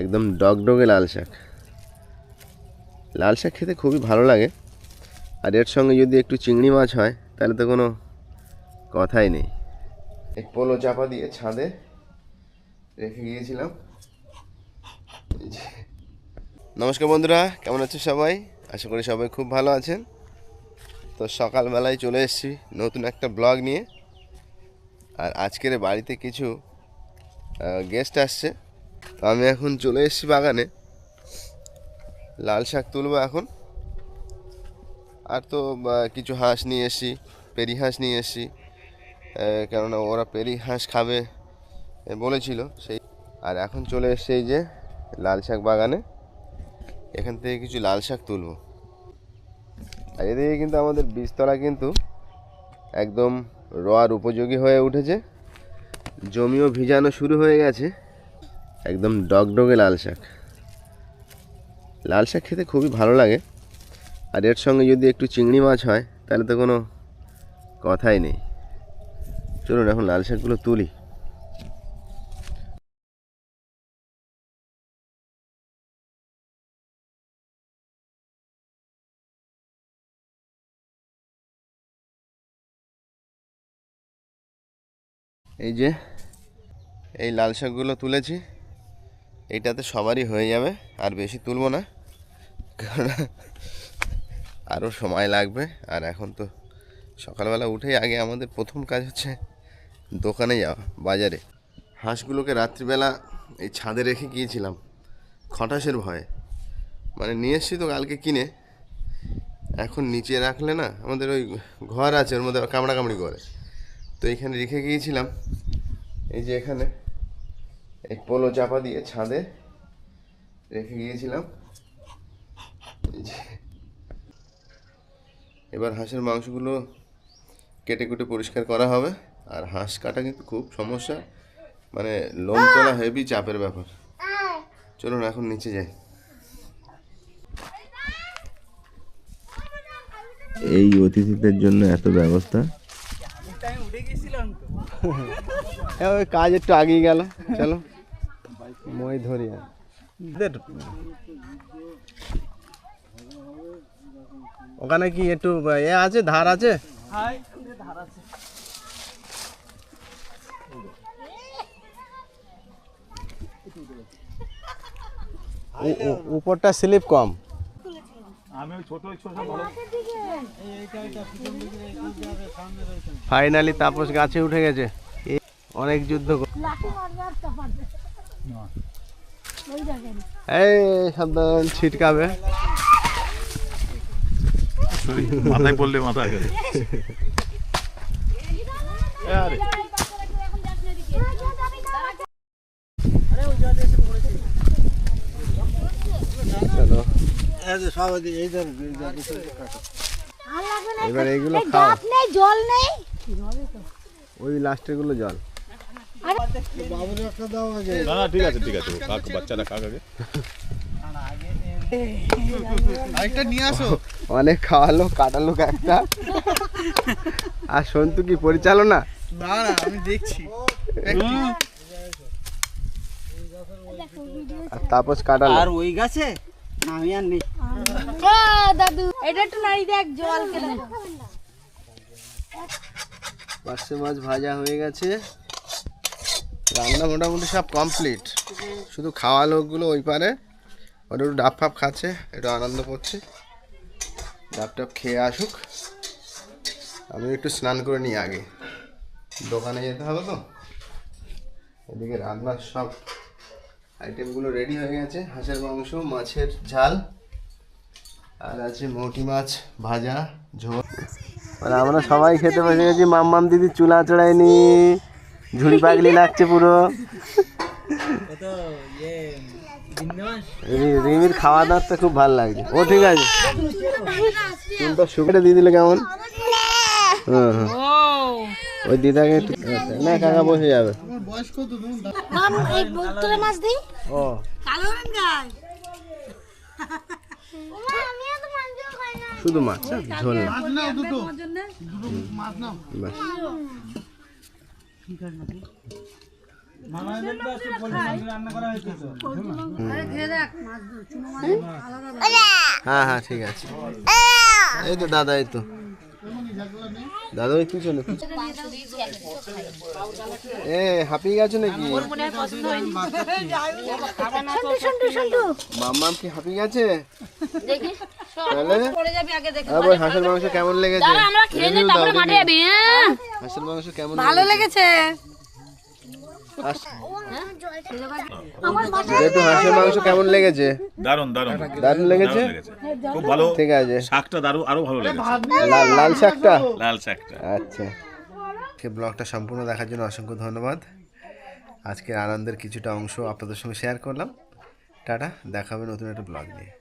একদম ডগডগে লাল শাক। লাল শাক খেতে খুবই ভালো লাগে। আর এর সঙ্গে যদি একটু চিংড়ি মাছ হয়, তাহলে তো কোনো কথাই নেই। এক পোলো চাপা দিয়ে ছাদে রেখে গিয়েছিলাম। নমস্কার বন্ধুরা, কেমন আছো সবাই? আশা করি সবাই খুব ভালো আছেন। তো সকালবেলায় চলে এসেছি নতুন একটা ব্লগ নিয়ে। আর আজকের বাড়িতে কিছু গেস্ট আসছে। তো আমি এখন চলে এসেছি বাগানে। লাল শাক তুলবো এখন। আর তো কিছু হাঁস নিয়ে এসেছি, পেরি হাঁস নিয়ে এসেছি। কেননা ওরা পেরি হাঁস খাবে বলেছিল সেই। আর এখন চলে এসছে এই যে লাল শাক বাগানে। এখান থেকে কিছু লাল শাক তুলবো। আর এদিকে কিন্তু আমাদের বীজতলা কিন্তু একদম রোয়ার উপযোগী হয়ে উঠেছে। জমিও ভিজানো শুরু হয়ে গেছে। একদম ডগডগে লাল শাক। লাল শাক খেতে খুবই ভালো লাগে। আর এর সঙ্গে যদি একটু চিংড়ি মাছ হয়, তাহলে তো কোনো কথাই নেই। চলুন এখন লাল শাকগুলো তুলি। এই যে, এই লাল শাকগুলো তুলেছি। এইটাতে সবারই হয়ে যাবে, আর বেশি তুলবো না। কারণ আরও সময় লাগবে, আর এখন তো সকালবেলা উঠেই আগে আমাদের প্রথম কাজ হচ্ছে দোকানে যাওয়া, বাজারে। হাঁসগুলোকে রাত্রিবেলা এই ছাদে রেখে গিয়েছিলাম, খটাসের ভয়ে। মানে নিয়ে এসছি তো কালকে কিনে, এখন নিচে রাখলে না আমাদের ওই ঘর আছে, ওর মধ্যে কামড়াকামড়ি করে। তো এখানে রেখে গিয়েছিলাম, এই যে এখানে এই পোলো চাপা দিয়ে ছাদে রেখে গিয়েছিলাম। এবার হাঁসের মাংসগুলো কেটে কুটে পরিষ্কার করা হবে। আর হাঁস কাটা কিন্তু খুব সমস্যা। মানে লোম তোলা হেভি চাপের ব্যাপার। চলুন এখন নিচে যাই। এই অতিথিদের জন্য এত ব্যবস্থা? হ্যাঁ ওই কাজ একটু আগিয়ে গেল। চলো। মই ধরি আর ওখানে কি একটু এ আছে ধার আছে? উপরটা স্লিপ কম। ফাইনালি তাপস গাছে উঠে গেছে। অনেক যুদ্ধ এই সাবধান ছিটকাবে। মাথায় পড়লে মাথা গেছে চলো। এবার এইগুলো খাও। জল নেই। ওই লাস্টেরগুলো জল। না না ঠিক আছে ঠিক আছে কাক বাচ্চারা কাক আগে। অনেক খাওয়ালো কাটালো একটা। আর সন্তু কি পরিচালনা? না না আমি দেখছি। আর তাপস কাটালো। আর ওই গাছে? আমি আর নেই। ও দাদু এটা একটু নাড়ি দেখ জল কেন পার্শে মাছ ভাজা হয়ে গেছে। রান্না মোটামুটি সব কমপ্লিট শুধু খাওয়া লোকগুলো ওই পারে। ওটা একটু ডাব ফাপ খাচ্ছে, একটু আনন্দ করছে। ডাব টাপ খেয়ে আসুক। আমি একটু স্নান করে নিই আগে। দোকানে যেতে হবে তো। এদিকে রান্নার সব আইটেমগুলো রেডি হয়ে গেছে। হাঁসের মাংস, মাছের ঝাল। আর আছে মৌটি মাছ, ভাজা, ঝোল। মানে আমরা সবাই খেতে বসে গেছি। মাম্মাম দিদি চুলা চড়ায়নি। ঝুড়ি পাগলি লাগছে পুরো। রি- রিমির খাওয়া দাওয়ার তো খুব ভালো লাগছে। ও ঠিক আছে। চুলটা শুকিয়ে দিয়ে দিলে কেমন? ওই দিদাকে না কাকা বসে যাবে। ও। কালো রঙাই আমি এত মাংস খাই না। শুধু মাছ ঝোল না জন্য ব্যাস হ্যাঁ হ্যাঁ ঠিক আছে। এই তো দাদা এই তো। দাদা কিছু পিছনে পিছনে। এ হাঁপিয়ে গেছে নাকি? মাম্মাম কি হাঁপিয়ে গেছে? দেখি তাহলে? পড়ে যাবি আগে দেখে। আবার হাঁসের মাংস কেমন লেগেছে? হ্যাঁ? হাঁসের মাংস কেমন ভালো লেগেছে। হাঁসের মাংস কেমন লেগেছে? দারুণ দারুণ দারুণ লেগেছে দারুণ লেগেছে? খুব ভালো ঠিক আছে। শাকটা আরও ভালো লেগেছে। লাল লাল শাকটা? লাল শাকটা। আচ্ছা। ব্লগটা সম্পূর্ণ দেখার জন্য অসংখ্য ধন্যবাদ। আজকের আনন্দের কিছুটা অংশ আপনাদের সঙ্গে শেয়ার করলাম। টাটা দেখা হবে নতুন একটা ব্লগ নিয়ে।